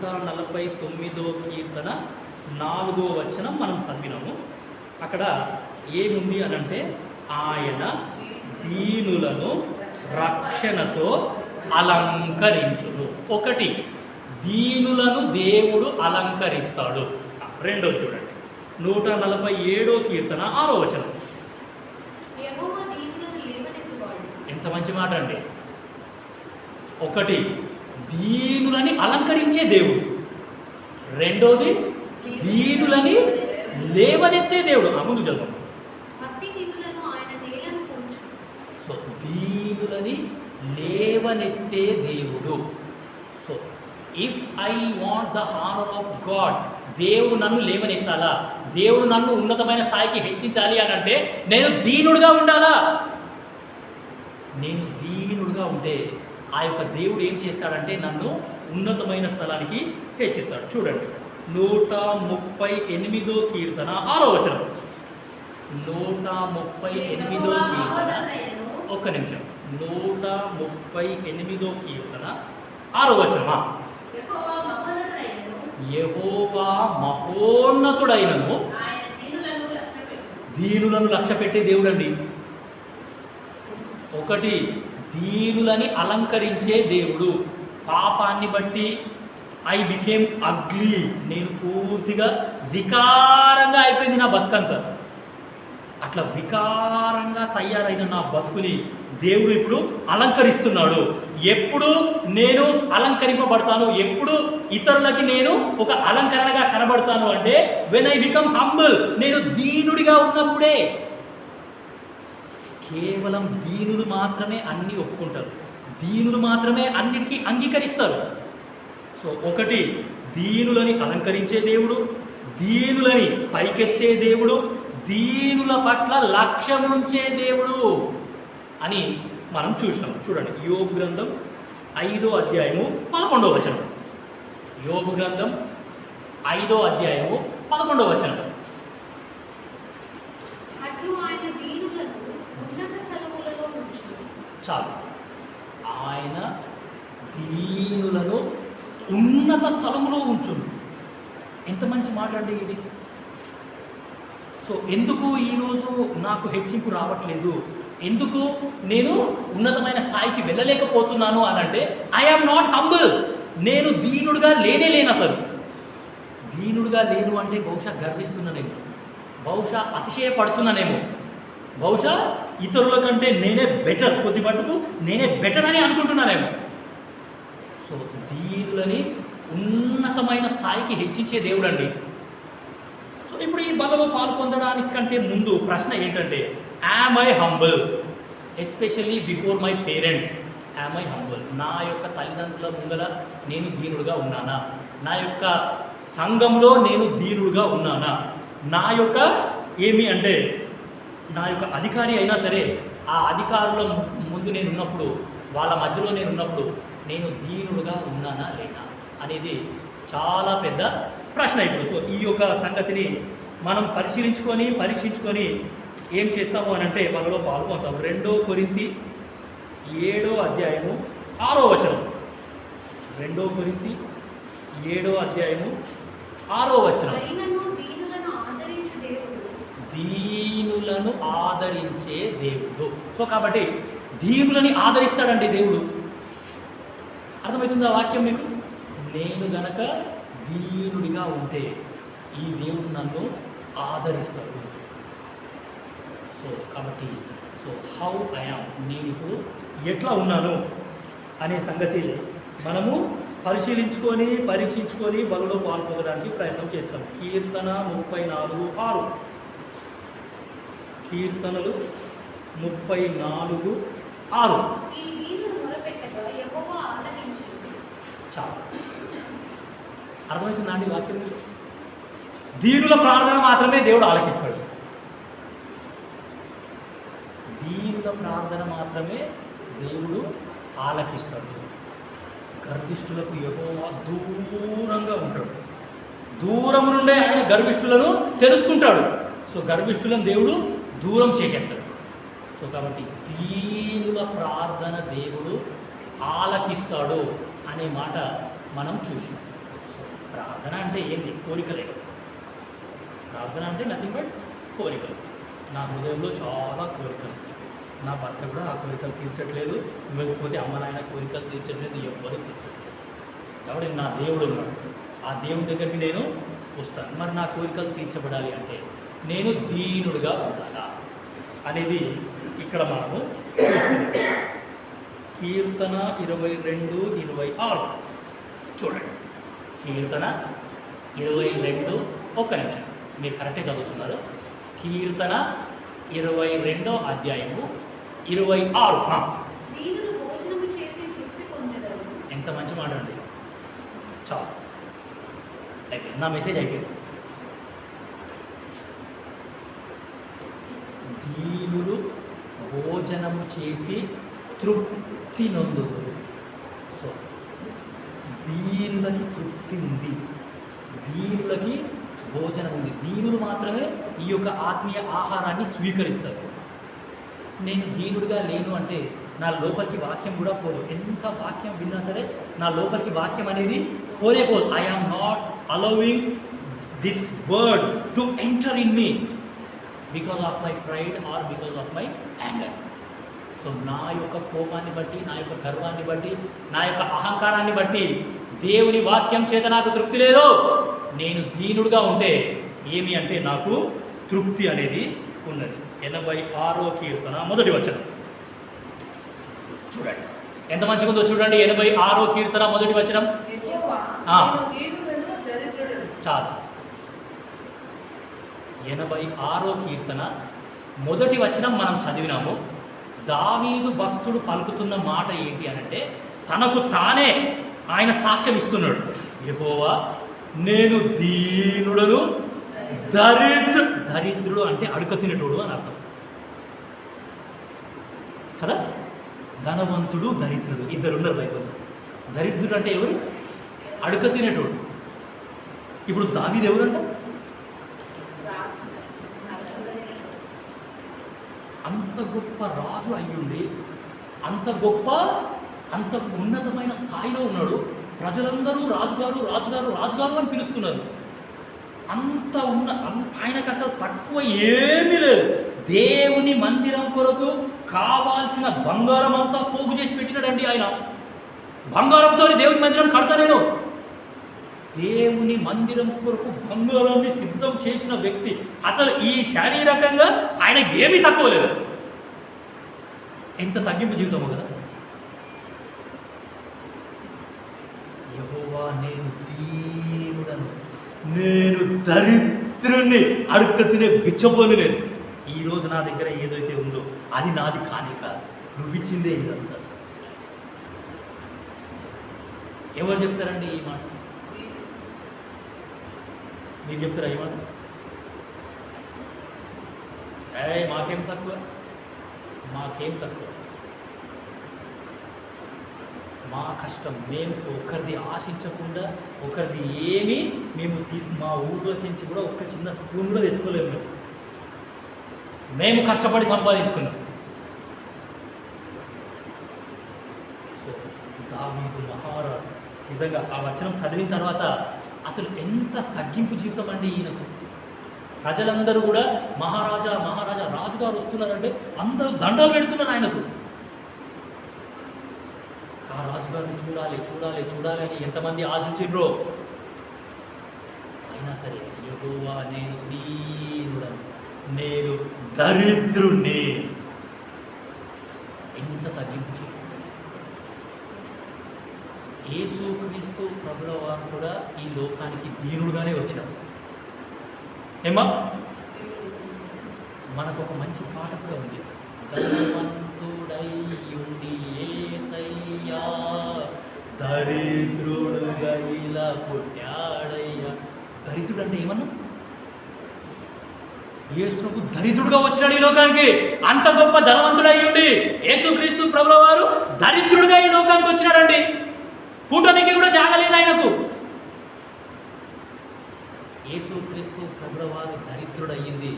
నూట నలభై తొమ్మిదో కీర్తన నాలుగో వచనం మనం చదివినాము. అక్కడ ఏముంది అని అంటే ఆయన దీనులను రక్షణతో అలంకరించును. ఒకటి దీనులను దేవుడు అలంకరిస్తాడు. రెండో చూడండి. నూట నలభై ఏడో కీర్తన ఆరో వచనం. ఎంత మంచి మాట అండి. ఒకటి దీనులని అలంకరించే దేవుడు. రెండోది దీనులని లేవనెత్తే దేవుడు. ఆ ముందు చదువు. సో దీనులని లేవనెత్తే దేవుడు. So if I want the honour of God దేవుడు నన్ను లేవనెత్తాలా? దేవుడు నన్ను ఉన్నతమైన స్థాయికి హెచ్చించాలి అని అంటే నేను దీనుడుగా ఉండాలా? నేను దీనుడుగా ఉంటే ఆ యొక్క దేవుడు ఏం చేస్తాడంటే నన్ను ఉన్నతమైన స్థలానికి హెచ్చిస్తాడు. చూడండి. నూట ముప్పై ఎనిమిదో కీర్తన ఆరో వచనం. నూట ముప్పై ఎనిమిదో కీర్తన ఒక్క నిమిషం. నూట ముప్పై ఎనిమిదో కీర్తన ఆరో వచనమా? యహోవా మహోన్నతుడైనను దీనులను లక్ష్య పెట్టే దేవుడండి. ఒకటి దీనులని అలంకరించే దేవుడు. పాపాన్ని బట్టి ఐ బికేమ్ అగ్లీ నేను పూర్తిగా వికారంగా అయిపోయింది నా బతుకంతా. అట్లా వికారంగా తయారైన నా బతుకుని దేవుడు ఇప్పుడు అలంకరిస్తున్నాడు. ఎప్పుడు నేను అలంకరింపబడతాను ఎప్పుడు ఇతరులకి నేను ఒక అలంకరణగా కనబడతాను అంటే వెన్ ఐ బికమ్ హంబుల్ నేను దీనుడిగా ఉన్నప్పుడే కేవలం దీనులు మాత్రమే అన్ని ఒప్పుకుంటారు. దీనులు మాత్రమే అన్నిటికీ అంగీకరిస్తారు. సో ఒకటి దీనులని అలంకరించే దేవుడు దీనులని పైకెత్తే దేవుడు దీనుల పట్ల లక్ష్యం ఉంచే దేవుడు అని మనం చూసినాం. చూడండి యోగు గ్రంథం ఐదో అధ్యాయము పదకొండవ వచనం. యోగు గ్రంథం ఐదో అధ్యాయము పదకొండవ వచనం అట్లు ఆయన దీనులను ఉన్నత స్థలములలో ఉంచును. చాలు. ఆయన దీనులను ఉన్నత స్థలంలో ఉంచును. ఎంత మంచి మాట అండి ఇది? సో ఎందుకు ఈరోజు నాకు హెచ్చింపు రావట్లేదు? ఎందుకు నేను ఉన్నతమైన స్థాయికి వెళ్ళలేకపోతున్నాను అని అంటే ఐ నాట్ హంబుల్ నేను దీనుడుగా లేనే లేను అసలు. దీనుడుగా లేను అంటే బహుశా గర్విస్తున్నానేమో. బహుశా అతిశయపడుతున్నానేమో. బహుశా ఇతరుల కంటే నేనే బెటర్ కొద్ది మటుకు నేనే బెటర్ అని అనుకుంటున్నానేమో సో దీనులని ఉన్నతమైన స్థాయికి హెచ్చించే దేవుడు అండి సో ఇప్పుడు ఈ బలలో పాల్పొందడానికి కంటే ముందు ప్రశ్న ఏంటంటే am I humble especially before my parents am I humble నా యొక్క తల్లిదండ్రుల ముందర నేను దీనుడుగా ఉన్నానా? నా యొక్క సంఘంలో నేను దీనుడుగా ఉన్నానా? నా యొక్క ఏమి అంటే నా యొక్క అధికారి అయినా సరే ఆ అధికారుల ముందు నేను ఉన్నప్పుడు వాళ్ళ మధ్యలో నేను ఉన్నప్పుడు నేను దీనుడుగా ఉన్నానా లేనా అనేది చాలా పెద్ద ప్రశ్న ఇప్పుడు. సో ఈ యొక్క సంగతిని మనం పరిశీలించుకొని పరీక్షించుకొని ఏం చేస్తాము అని అంటే మనలో పాల్గొంటాం. రెండో కొరింతి ఏడో అధ్యాయము ఆరో వచనం. రెండో కొరింతి ఏడో అధ్యాయము ఆరో వచనం అయినను దీనులను ఆదరించు దేవుడు దీనులను ఆదరించే దేవుడు. సో కాబట్టి దీనులని ఆదరిస్తాడండి దేవుడు. అర్థమవుతుంది ఆ వాక్యం మీకు? నేను గనక దీనుడిగా ఉంటే ఈ దేవుడు నన్ను ఆదరిస్తాడు. సో కాబట్టి సో హౌ ఐఆమ్ నేను ఇప్పుడు ఎట్లా ఉన్నాను అనే సంగతి మనము పరిశీలించుకొని పరీక్షించుకొని బలులో పాల్పొందడానికి ప్రయత్నం చేస్తాం. కీర్తన ముప్పై నాలుగు ఆరు. కీర్తనలు ముప్పై నాలుగు ఆరు. చాలు. అర్థమవుతుందా అండి వాక్యం? దీనుల ప్రార్థన మాత్రమే దేవుడు ఆలకిస్తాడు. దీనుల ప్రార్థన మాత్రమే దేవుడు ఆలకిస్తాడు. గర్విష్ఠులకు యెహోవా దూరంగా ఉంటాడు. దూరం నుండే ఆయన గర్విష్ఠులను తెలుసుకుంటాడు. సో గర్విష్ఠులను దేవుడు దూరం చేసేస్తాడు. సో కాబట్టి దీనుల ప్రార్థన దేవుడు ఆలకిస్తాడు అనే మాట మనం చూసినాం. సో ప్రార్థన అంటే ఏంటి కోరికలే. ప్రార్థన అంటే నథింగ్ బట్ కోరికలు. నా హృదయంలో చాలా కోరికలు. నా భర్త కూడా ఆ కోరికలు తీర్చట్లేదు. లేకపోతే అమ్మ నాయన కోరికలు తీర్చట్లేదు. ఎవ్వరు తీర్చట్లేదు. కాబట్టి నా దేవుడు ఉన్నాడు. ఆ దేవుడి దగ్గరికి నేను వస్తాను. మరి నా కోరికలు తీర్చబడాలి అంటే నేను దీనుడుగా ఉండాలా అనేది ఇక్కడ మనము. కీర్తన ఇరవై రెండు ఇరవై ఆరు. చూడండి. కీర్తన ఇరవై రెండు ఒక్క నిమిషం. మీరు కరెక్టే చదువుతున్నారు. కీర్తన ఇరవై రెండో అధ్యాయము ఇరవై ఆరు. ఎంత మంచి మాట అండి. చాలు. అయిపోయింది. నా మెసేజ్ అయిపోయింది. దీనులు భోజనము చేసి తృప్తి నొందుదురు సో దీనులకి తృప్తి ఉంది. దీనులకి భోజనం ఉంది. దీనులు మాత్రమే ఈ యొక్క ఆత్మీయ ఆహారాన్ని స్వీకరిస్తారు. నేను దీనుడిగా లేను అంటే నా లోపలికి వాక్యం కూడా పోదు. ఎంత వాక్యం విన్నా సరే నా లోపలికి వాక్యం అనేది పోలే పోదు I am not allowing this word to enter in me because of my pride or because of my anger so నా యొక్క కోపాన్ని బట్టి నా యొక్క గర్వాన్ని బట్టి నా యొక్క అహంకారాన్ని బట్టి దేవుని వాక్యం చేత నాకు తృప్తి లేదు. నేను దీనుడుగా ఉంటే ఏమి అంటే నాకు తృప్తి అనేది ఉన్నది. ఎనభై ఆరో కీర్తన మొదటి వచనం. చూడండి. ఎంత మంచిగా ఉందో చూడండి. ఎనభై ఆరో కీర్తన మొదటి వచనం. చాలు. ఎనభై ఆరో కీర్తన. మొదటి వచనం మనం చదివినాము. దావీదు భక్తుడు పలుకుతున్న మాట ఏంటి అనంటే తనకు తానే ఆయన సాక్ష్యం ఇస్తున్నాడు. యెహోవా నేను దీనుడను దరిద్ర దరిద్రుడు అంటే అడుక తినేటోడు అని అర్థం. కదా? ధనవంతుడు దరిద్రుడు. ఇద్దరు ఉన్నారు బైబిల్లో. దరిద్రుడు అంటే ఎవరు? అడుక తినేటోడు ఇప్పుడు దావీదు ఎవరంట రాజు. అంత గొప్ప రాజు అయ్యుండి అంత గొప్ప అంత ఉన్నతమైన స్థాయిలో ఉన్నాడు. ప్రజలందరూ రాజుగారు రాజుగారు రాజుగారు అని పిలుస్తున్నారు. అంత ఉన్న ఆయనకు అసలు తక్కువ ఏమీ లేదు. దేవుని మందిరం కొరకు కావాల్సిన బంగారం అంతా పోగు చేసి పెట్టినాడండి ఆయన. బంగారంతో దేవుని మందిరం కడతా నేను. దేవుని మందిరం కొరకు బంగారాన్ని సిద్ధం చేసిన వ్యక్తి. అసలు ఈ శారీరకంగా ఆయనకి ఏమీ తక్కువ లేదు. ఎంత తగ్గింపు జీవితమో కదా? యహోవా నేను దీనుడను. నేను దరిద్రుని అడుక్క తినే బిచ్చపోను నేను ఈరోజు నా దగ్గర ఏదైతే ఉందో అది నాది కానే కాదు. నువ్వు ఇచ్చిందే ఇదంతా. ఎవరు చెప్తారండి ఈ మాట? మీరు చెప్తారా ఈ మాట? ఏ మాకేం తక్కువ? మాకేం తక్కువ? మా కష్టం. మేము ఒకరిది ఆశించకుండా ఒకరిది ఏమి మేము తీసి మా ఊళ్ళోకి నుంచి కూడా ఒక్క చిన్న స్పూన్ కూడా తెచ్చుకోలేము మేము. మేము కష్టపడి సంపాదించుకున్నాం. సో దావీదు మహారాజు. నిజంగా ఆ వచనం చదివిన తర్వాత అసలు ఎంత తగ్గింపు జీవితం అండి ఈయనకు. ప్రజలందరూ కూడా మహారాజా మహారాజా రాజుగారు వస్తున్నారంటే అందరూ దండాలు పెడుతున్నారు ఆయనకు. ఆ రాజుగారిని చూడాలి చూడాలి చూడాలి అని ఎంతమంది ఆశించిండ్రో. అయినా సరే యహోవా నేను దీనుడను నేను దరిద్రుణ్ణి. ఎంత తగ్గింపు చేయ యేసుక్రీస్తు ప్రభుల వారు కూడా ఈ లోకానికి దీనుడుగానే వచ్చారు. ఏమా మనకు ఒక మంచి పాట కూడా ఉంది. ధనవంతుడయ్యుండి యేసయ్యా దరిద్రుడుగా ఇలా పుట్టాడయ్యా దరిద్రుడు అంటే ఏమన్నా? యేసుకు దరిద్రుడుగా వచ్చినాడు ఈ లోకానికి. అంత గొప్ప ధనవంతుడయ్యుండి యేసుక్రీస్తు ప్రభుల వారు దరిద్రుడుగా ఈ లోకానికి వచ్చినాడండి. కూటమికి కూడా జాగలేదు ఆయనకు. యేసుక్రీస్తు ప్రభుల వారు దరిద్రుడయ్యింది.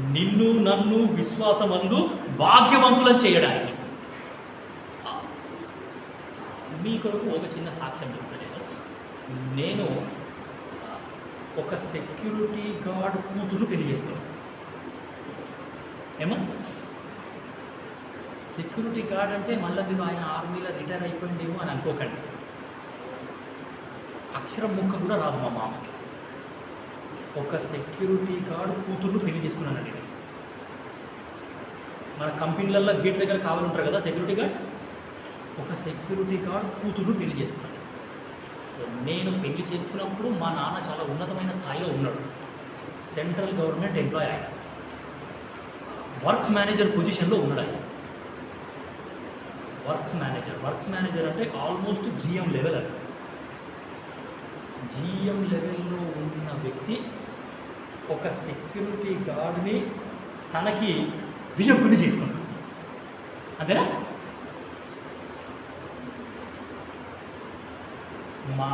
నిన్ను నన్ను విశ్వాసమందు భాగ్యవంతులను చేయడానికి. మీ కొరకు ఒక చిన్న సాక్ష్యం చెప్తలేదు. నేను ఒక సెక్యూరిటీ గార్డ్ కూతురు పెళ్ళి చేసుకున్నాను. ఏమో? సెక్యూరిటీ గార్డ్ అంటే మళ్ళీ మీరు ఆయన ఆర్మీలో రిటైర్ అయిపోయిందేమో అని అనుకోకండి. అక్షరం ముక్క కూడా రాదు మా మామకి. ఒక సెక్యూరిటీ గార్డ్ కూతుర్లు పెళ్ళి చేసుకున్నానండి. నేను మన కంపెనీలలో గేట్ దగ్గర కావాలంటారు కదా సెక్యూరిటీ గార్డ్స్ ఒక సెక్యూరిటీ గార్డ్ కూతురు పెళ్ళి చేసుకున్నాను. సో నేను పెళ్ళి చేసుకున్నప్పుడు మా నాన్న చాలా ఉన్నతమైన స్థాయిలో ఉన్నాడు. సెంట్రల్ గవర్నమెంట్ ఎంప్లాయ్ ఆయన. వర్క్స్ మేనేజర్ పొజిషన్లో ఉన్నాడు ఆయన. వర్క్స్ మేనేజర్ వర్క్స్ మేనేజర్ అంటే ఆల్మోస్ట్ జిఎం లెవెల్ అది. జిఎం లెవెల్లో ఉన్న వ్యక్తి ఒక సెక్యూరిటీ గార్డ్ని తనకి వియ్యకుని చేసుకున్నాడు అంతేనా మా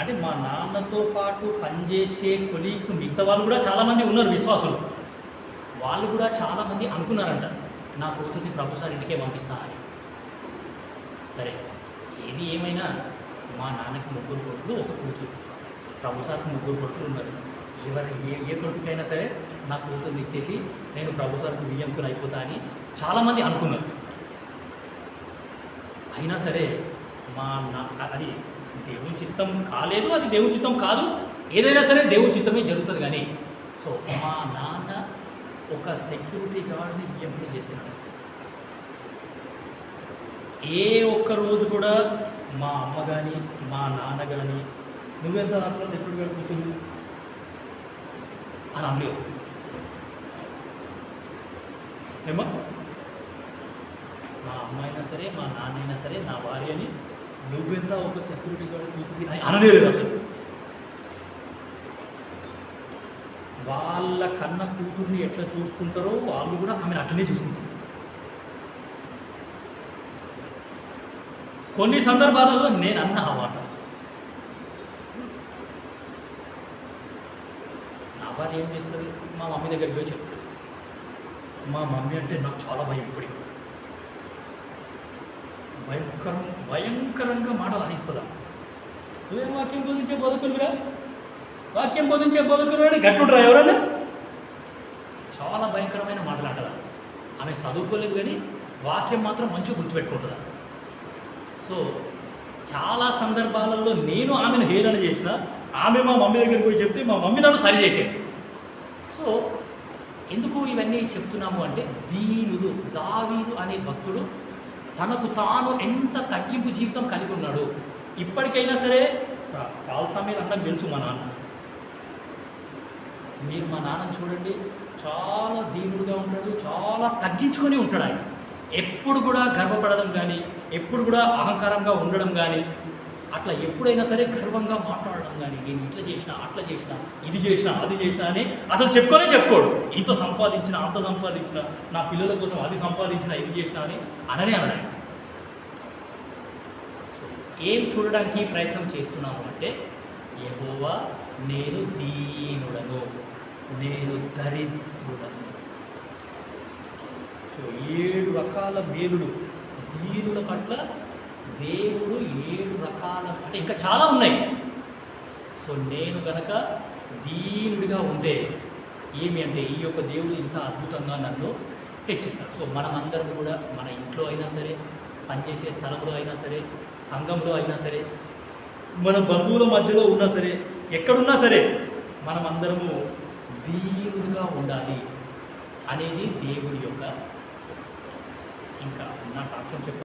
అంటే మా నాన్నతో పాటు పనిచేసే కొలీగ్స్ మిగతా వాళ్ళు కూడా చాలామంది ఉన్నారు విశ్వాసులు. వాళ్ళు కూడా చాలామంది అనుకున్నారంట నా కూతుర్ని ప్రభుసారి ఇంటికే పంపిస్తా అని. సరే ఏది ఏమైనా మా నాన్నకి ముగ్గురు కొడుకులు ఒక కూతురు. ప్రభుసార్కి ముగ్గురు కొడుకులు ఉన్నారు. ఎవరి ఏ ఏ కొడుకుకైనా సరే నా కూతుర్ని ఇచ్చేసి నేను ప్రభుత్వానికి బియ్యంకులు అయిపోతా అని చాలామంది అనుకున్నారు. అయినా సరే మా నా అది దేవుని చిత్తం కాలేదు అది దేవుని చిత్తం కాదు. ఏదైనా సరే దేవుని చిత్తమే జరుగుతుంది కానీ సో మా నాన్న ఒక సెక్యూరిటీ గార్డ్ని ఎంపిక చేసుకున్నాడు ఏ ఒక్క రోజు కూడా మా అమ్మ కానీ మా నాన్న కానీ నువ్వెంత దాంట్లో సెక్యూరిటీ గార్డ్ కూర్చుంది అని అనలేదు ఏమో మా అమ్మ అయినా సరే మా నాన్న అయినా సరే నా భార్యని నువ్వెంత ఒక సెక్యూరిటీ గార్డ్ కూతురి అని అనలేదు అసలు వాళ్ళ కన్న కూతుర్ని ఎట్లా చూసుకుంటారో వాళ్ళు కూడా ఆమెను అట్లనే చూసుకుంటారు. కొన్ని సందర్భాలలో నేను అన్న ఆ మాట నా భార్య ఏం చేస్తుంది? మా మమ్మీ దగ్గరికి పోయి చెప్తుంది. మా మమ్మీ అంటే నాకు చాలా భయం ఇప్పటికి. భయంకరం భయంకరంగా మాటలు అనిస్తుందా? నువ్వేం వాక్యం బోధించే బోధకులురా వాక్యం బోధించే బోధకులు అని గట్టుండ్రా ఎవరన్నా? చాలా భయంకరమైన మాటలు అంటారా ఆమె చదువుకోలేదు కానీ వాక్యం మాత్రం మంచిగా గుర్తుపెట్టుకుంటుందా? సో చాలా సందర్భాలలో నేను ఆమెను హేళన చేసిన ఆమె మా మమ్మీ దగ్గరికి పోయి చెప్తే మా మమ్మీ నన్ను సరి చేసేది. సో ఎందుకు ఇవన్నీ చెప్తున్నాము అంటే దీనుడు దావీదు అనే భక్తుడు తనకు తాను ఎంత తగ్గింపు జీవితం కలిగి ఉన్నాడు. ఇప్పటికైనా సరే పాల్సామీర్ అంతా తెలుసు మా నాన్న. మీరు మా నాన్నని చూడండి చాలా దీనుడుగా ఉంటాడు చాలా తగ్గించుకొని ఉంటాడు ఆయన. ఎప్పుడు కూడా గర్వపడడం కానీ ఎప్పుడు కూడా అహంకారంగా ఉండడం కానీ అట్లా ఎప్పుడైనా సరే గర్వంగా మాట్లాడడం కానీ నేను ఇట్లా చేసిన అట్లా చేసిన ఇది చేసిన అది చేసిన అని అసలు చెప్పుకొనే చెప్పుకోడు. ఇంత సంపాదించిన అంత సంపాదించిన నా పిల్లల కోసం అది సంపాదించిన ఇది చేసిన అని అననే అనడా సో ఏం చూడడానికి ప్రయత్నం చేస్తున్నాము అంటే యెహోవా నేను దీనుడను నేను దరిద్రుడను. సో ఏడు రకాల మేలుడు దీనుల పట్ల దేవుడు ఏడు రకాల అంటే ఇంకా చాలా ఉన్నాయి. సో నేను గనక దీనుడిగా ఉంటే ఏమి అంటే ఈ యొక్క దేవుడు ఇంత అద్భుతంగా నన్ను హెచ్చిస్తాడు. సో మనమందరం కూడా మన ఇంట్లో అయినా సరే పనిచేసే స్థలంలో అయినా సరే సంఘంలో అయినా సరే మన బంధువుల మధ్యలో ఉన్నా సరే ఎక్కడున్నా సరే మనమందరము దీనుడిగా ఉండాలి అనేది దేవుడి యొక్క ఇంకా నా సాక్ష్యం చెప్ప